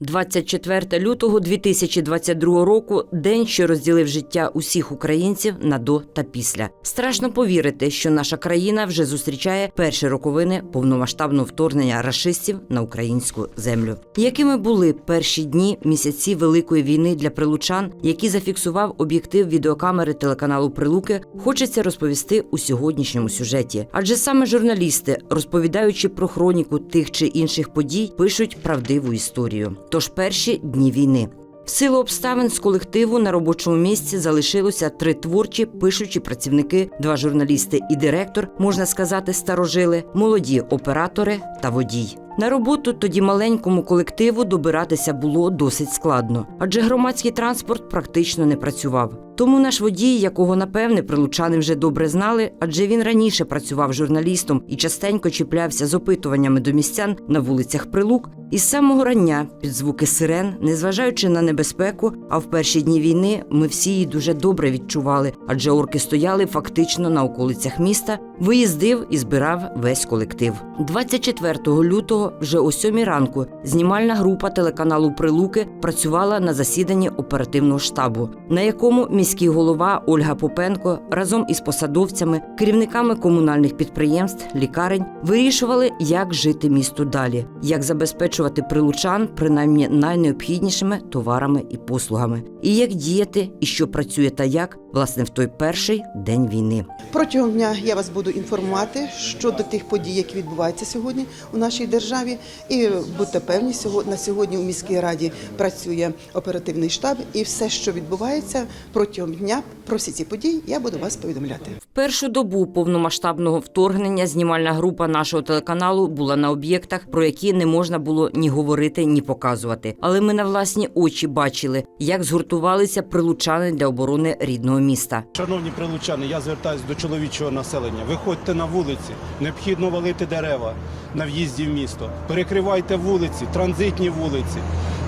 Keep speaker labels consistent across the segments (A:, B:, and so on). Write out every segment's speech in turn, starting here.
A: 24 лютого 2022 року день, що розділив життя усіх українців на до та після. Страшно повірити, що наша країна вже зустрічає перші роковини повномасштабного вторгнення рашистів на українську землю. Якими були перші дні місяці великої війни для прилучан, які зафіксував об'єктив відеокамери телеканалу Прилуки, хочеться розповісти у сьогоднішньому сюжеті. Адже саме журналісти, розповідаючи про хроніку тих чи інших подій, пишуть правдиву історію. Тож перші дні війни. В силу обставин з колективу на робочому місці залишилося три творчі пишучі працівники, два журналісти і директор, можна сказати, старожили, молоді оператори та водій. На роботу тоді маленькому колективу добиратися було досить складно, адже громадський транспорт практично не працював. Тому наш водій, якого напевне прилучани вже добре знали, адже він раніше працював журналістом і частенько чіплявся з опитуваннями до містян на вулицях Прилук, із самого рання під звуки сирен, незважаючи на небезпеку, а в перші дні війни ми всі її дуже добре відчували, адже орки стояли фактично на околицях міста, виїздив і збирав весь колектив. 24 лютого, вже о 7 ранку, знімальна група телеканалу Прилуки працювала на засіданні оперативного штабу, на якому міський голова Ольга Попенко разом із посадовцями, керівниками комунальних підприємств, лікарень вирішували, як жити місту далі, як забезпечувати прилучан принаймні найнеобхіднішими товарами і послугами, і як діяти, і що працює та як власне в той перший день війни.
B: Протягом дня я вас буду інформувати щодо тих подій, які відбуваються сьогодні у нашій державі. І будьте певні, на сьогодні у міській раді працює оперативний штаб, і все, що відбувається протягом дня, про всі ці події, я буду вас повідомляти.
A: В першу добу повномасштабного вторгнення знімальна група нашого телеканалу була на об'єктах, про які не можна було ні говорити, ні показувати. Але ми на власні очі бачили, як згуртувалися прилучани для оборони рідного міста.
C: Шановні прилучани, я звертаюся до чоловічого населення. Виходьте на вулиці, необхідно валити дерева на в'їзді в місто. Перекривайте вулиці, транзитні вулиці.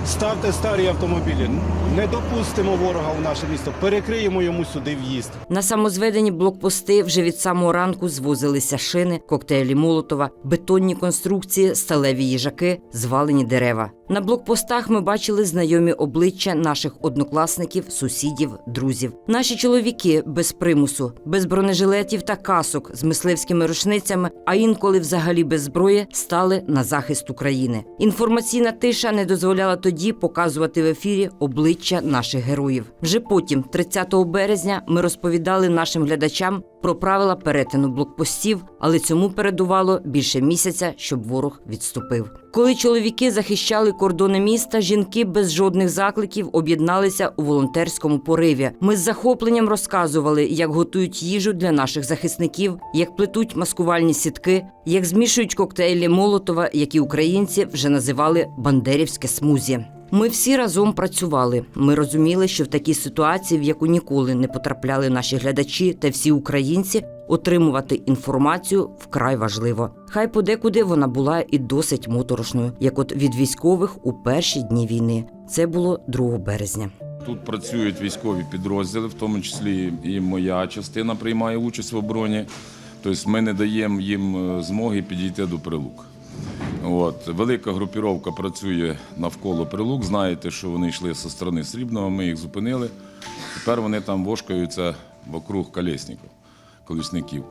C: Ставте старі автомобілі. Не допустимо ворога в наше місто. Перекриємо йому сюди в'їзд.
A: На самозведені блокпости вже від самого ранку звозилися шини, коктейлі Молотова, бетонні конструкції, сталеві їжаки, звалені дерева. На блокпостах ми бачили знайомі обличчя наших однокласників, сусідів, друзів. Наші чоловіки без примусу, без бронежилетів та касок з мисливськими рушницями, а інколи взагалі без зброї, стали на захист України. Інформаційна тиша не дозволяла тоді показувати в ефірі обличчя наших героїв. Вже потім, 30 березня, ми розповідали нашим глядачам про правила перетину блокпостів, але цьому передувало більше місяця, щоб ворог відступив. Коли чоловіки захищали кордони міста, жінки без жодних закликів об'єдналися у волонтерському пориві. Ми з захопленням розказували, як готують їжу для наших захисників, як плетуть маскувальні сітки, як змішують коктейлі Молотова, які українці вже називали бандерівське смузі. Ми всі разом працювали. Ми розуміли, що в такій ситуації, в яку ніколи не потрапляли наші глядачі та всі українці, отримувати інформацію вкрай важливо. Хай подекуди вона була і досить моторошною, як от від військових у перші дні війни. Це було 2 березня.
D: Тут працюють військові підрозділи, в тому числі і моя частина приймає участь в обороні. Тобто ми не даємо їм е, змоги підійти до прилук. От. Велика групіровка працює навколо прилук. Знаєте, що вони йшли зі сторони Срібного, ми їх зупинили. Тепер вони там вошкаються вокруг колесників, колісників.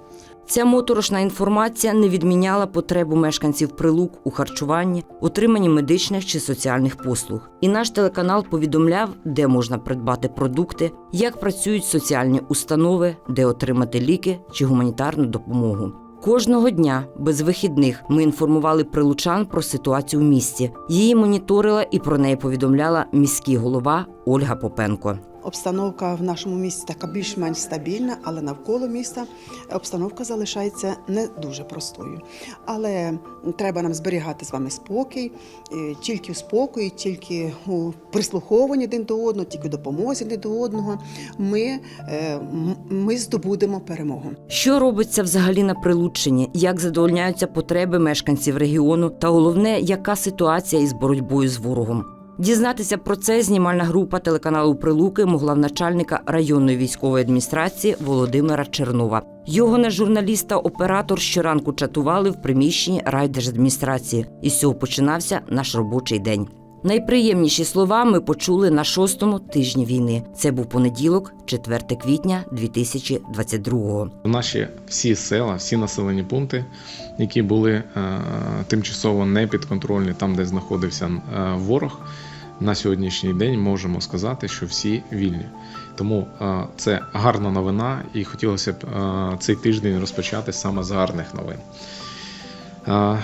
A: Ця моторошна інформація не відміняла потребу мешканців прилук у харчуванні, отриманні медичних чи соціальних послуг. І наш телеканал повідомляв, де можна придбати продукти, як працюють соціальні установи, де отримати ліки чи гуманітарну допомогу. Кожного дня без вихідних ми інформували прилучан про ситуацію в місті. Її моніторила і про неї повідомляла міський голова Ольга Попенко.
B: Обстановка в нашому місті така більш-менш стабільна, але навколо міста обстановка залишається не дуже простою. Але треба нам зберігати з вами спокій, е, тільки у спокої, тільки у прислуховуванні один до одного, тільки у допомозі один до одного. Ми, е, ми здобудемо перемогу.
A: Що робиться взагалі на Прилуччині? Як задовольняються потреби мешканців регіону? Та головне, яка ситуація із боротьбою з ворогом? Дізнатися про це знімальна група телеканалу Прилуки могла в начальника районної військової адміністрації Володимира Чернова. Його на журналіст та оператор щоранку чатували в приміщенні райдержадміністрації. І з цього починався наш робочий день. Найприємніші слова ми почули на шостому тижні війни. Це був понеділок, 4 квітня 2022-го.
E: Наші всі села, всі населені пункти, які були е, тимчасово не підконтрольні, там, де знаходився е, ворог, на сьогоднішній день можемо сказати, що всі вільні. Тому е, це гарна новина, і хотілося б е, цей тиждень розпочати саме з гарних новин. Е,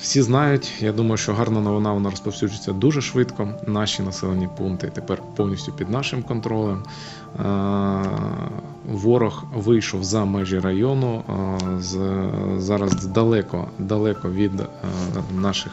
E: всі знають, я думаю, що гарна новина вона розповсюджується дуже швидко. Наші населені пункти тепер повністю під нашим контролем. Ворог вийшов за межі району, зараз далеко, далеко від наших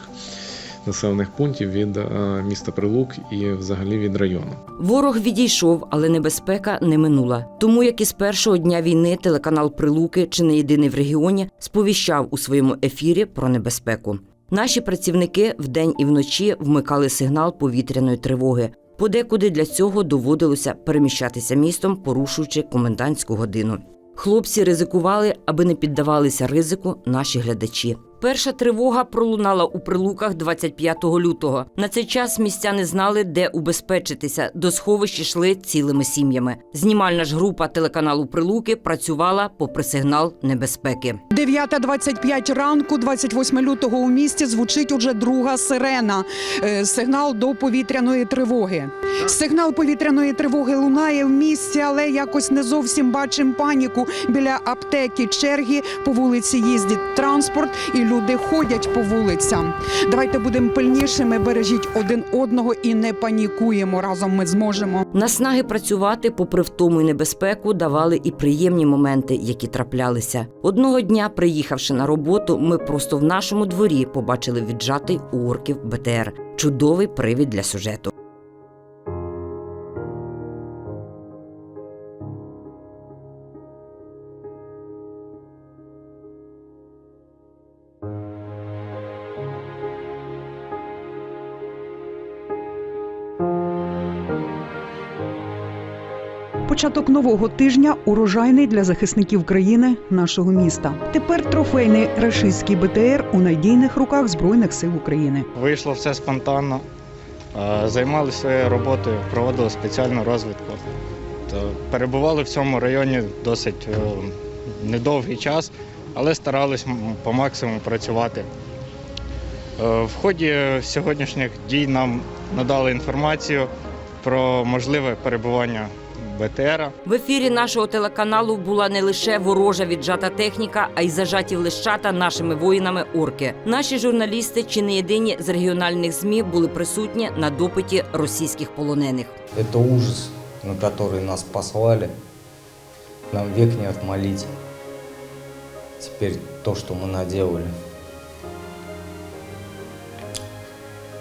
E: населених пунктів, від е, міста Прилук і взагалі від району.
A: Ворог відійшов, але небезпека не минула. Тому як і з першого дня війни телеканал Прилуки, чи не єдиний в регіоні, сповіщав у своєму ефірі про небезпеку. Наші працівники вдень і вночі вмикали сигнал повітряної тривоги. Подекуди для цього доводилося переміщатися містом, порушуючи комендантську годину. Хлопці ризикували, аби не піддавалися ризику наші глядачі. Перша тривога пролунала у прилуках 25 лютого. На цей час містяни знали, де убезпечитися. До сховищ йшли цілими сім'ями. Знімальна ж група телеканалу Прилуки працювала попри сигнал небезпеки.
F: 9.25 ранку, 28 лютого у місті звучить уже друга сирена. Е, Сигнал до повітряної тривоги. Сигнал повітряної тривоги лунає в місті, але якось не зовсім бачимо паніку. Біля аптеки черги по вулиці їздить транспорт, і люди ходять по вулицям. Давайте будемо пильнішими, бережіть один одного і не панікуємо. Разом ми зможемо.
A: Наснаги працювати, попри втому й небезпеку, давали і приємні моменти, які траплялися. Одного дня, приїхавши на роботу, ми просто в нашому дворі побачили віджатий у орків БТР. Чудовий привід для сюжету.
F: Початок нового тижня урожайний для захисників країни нашого міста. Тепер трофейний рашистський БТР у надійних руках збройних сил України.
G: Вийшло все спонтанно. Е, Займалися роботою, проводили спеціальну розвідку. Перебували в цьому районі досить е, недовгий час, але старались по максимуму працювати. Е, В ході сьогоднішніх дій нам надали інформацію про можливе перебування БТРа.
A: В ефірі нашого телеканалу була не лише ворожа віджата техніка, а й зажаті в лищата нашими воїнами орки. Наші журналісти, чи не єдині з регіональних змі, були присутні на допиті російських полонених.
H: Это ужас, на который нас послали. Нам век не отмолить. Теперь то, что мы наделали.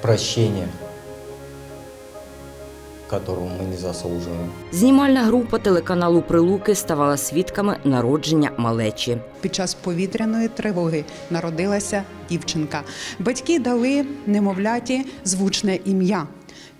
H: Прощение, которого мы не заслуживаем.
A: Знімальна група телеканалу Прилуки ставала свідками народження малечі.
F: Під час повітряної тривоги народилася дівчинка. Батьки дали немовляті звучне ім'я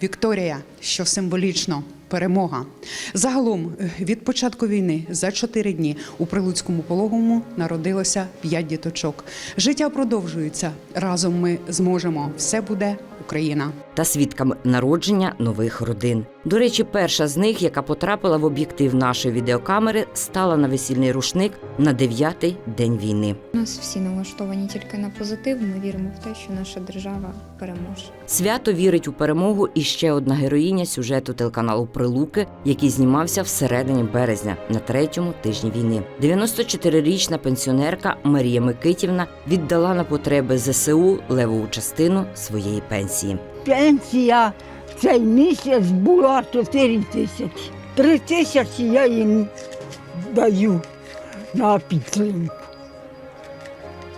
F: Вікторія, що символічно. Перемога загалом е, від початку війни за чотири дні у прилуцькому пологовому народилося п'ять діточок. Життя продовжується. Разом ми зможемо. Все буде Україна.
A: Та свідками народження нових родин. До речі, перша з них, яка потрапила в об'єктив нашої відеокамери, стала на весільний рушник на дев'ятий день війни.
I: У нас всі налаштовані тільки на позитив. Ми віримо в те, що наша держава переможе.
A: Свято вірить у перемогу і ще одна героїня сюжету телеканалу Прилуки, який знімався всередині березня на третьому тижні війни. 94-річна пенсіонерка Марія Микитівна віддала на потреби ЗСУ левову частину своєї пенсії.
J: Пенсія в цей місяць була 4 тисячі. 3 тисячі я їм даю на підтримку.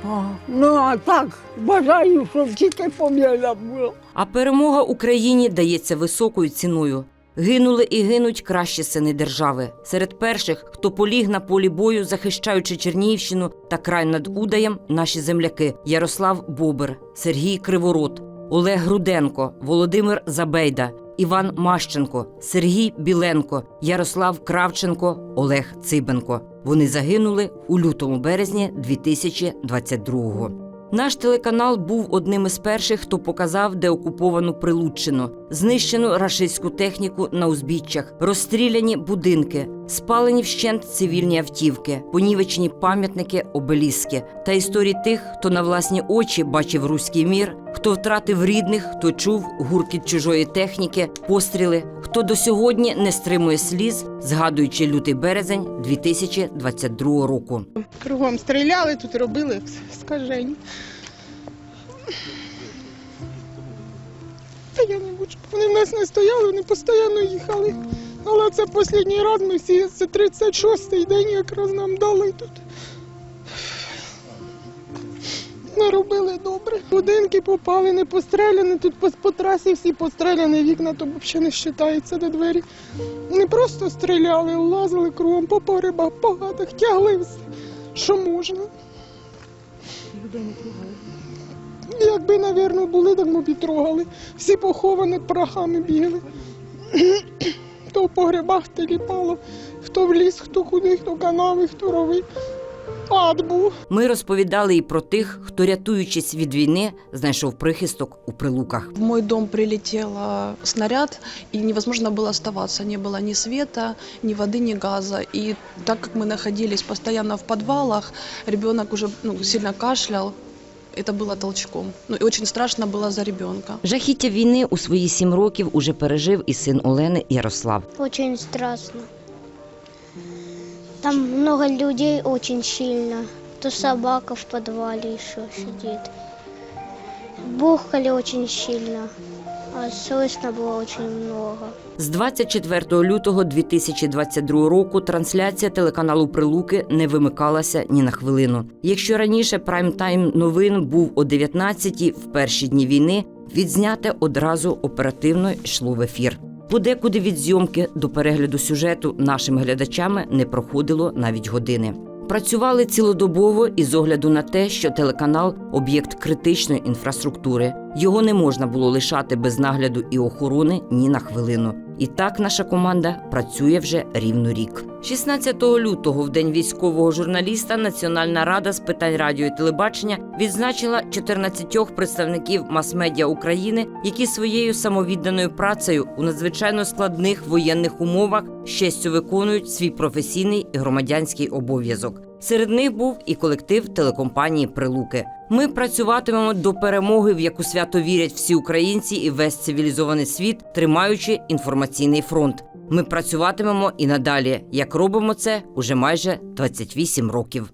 J: А, ну а так, бажаю, щоб тільки побіда була.
A: А перемога Україні дається високою ціною. Гинули і гинуть кращі сини держави. Серед перших, хто поліг на полі бою, захищаючи Чернігівщину та край над Удаєм, наші земляки Ярослав Бобер, Сергій Криворот, Олег Груденко, Володимир Забейда, Іван Мащенко, Сергій Біленко, Ярослав Кравченко, Олег Цибенко. Вони загинули у лютому березні 2022-го. Наш телеканал був одним із перших, хто показав деокуповану Прилуччину, знищену рашистську техніку на узбіччях, розстріляні будинки, спалені вщент цивільні автівки, понівечені пам'ятники, обеліски та історії тих, хто на власні очі бачив руський мір, хто втратив рідних, хто чув гуркіт чужої техніки, постріли, хто до сьогодні не стримує сліз, згадуючи лютий березень 2022 року.
K: Кругом стріляли, тут робили скажені. Та я не хочу. Вони в нас не стояли, вони постійно їхали. Але це останній раз ми всі, це 36-й день якраз нам дали тут. Наробили добре. Будинки попали, не постріляні, тут по, по трасі всі постріляні, вікна то взагалі не вважається до двері. Не просто стріляли, лазили кругом по погребах, по хатах, тягли все, що можна. Якби, напевно, були, так ми б і трогали. Всі поховані прахами бігали Хто в погребах теліпало, хто в ліс, хто куди, хто канави, хто рови. Ад був.
A: Ми розповідали і про тих, хто, рятуючись від війни, знайшов прихисток у прилуках.
L: В мой дом прилетел а, снаряд, и невозможно было оставаться. Не было ни света, ни воды, ни газа. И так как мы находились постоянно в подвалах, ребенок уже ну, сильно кашлял. Это было толчком. Ну и очень страшно было за ребенка.
A: Жахіття війни у свої сім років уже пережив і син Олени Ярослав.
M: Очень страшно. Там много людей очень сильно. То собака в подвале еще сидит. Бухали очень сильно. Слышно было очень много.
A: З 24 лютого 2022 року трансляція телеканалу Прилуки не вимикалася ні на хвилину. Якщо раніше прайм-тайм новин був о 19-й в перші дні війни, відзняте одразу оперативно йшло в ефір. Подекуди від зйомки до перегляду сюжету нашими глядачами не проходило навіть години. Працювали цілодобово із огляду на те, що телеканал об'єкт критичної інфраструктури. Його не можна було лишати без нагляду і охорони ні на хвилину. І так наша команда працює вже рівно рік. 16 лютого, в день військового журналіста, Національна рада з питань радіо і телебачення відзначила 14 представників мас-медіа України, які своєю самовідданою працею у надзвичайно складних воєнних умовах з честю виконують свій професійний і громадянський обов'язок. Серед них був і колектив телекомпанії Прилуки. Ми працюватимемо до перемоги, в яку свято вірять всі українці і весь цивілізований світ, тримаючи інформаційний фронт. Ми працюватимемо і надалі, як робимо це уже майже 28 років.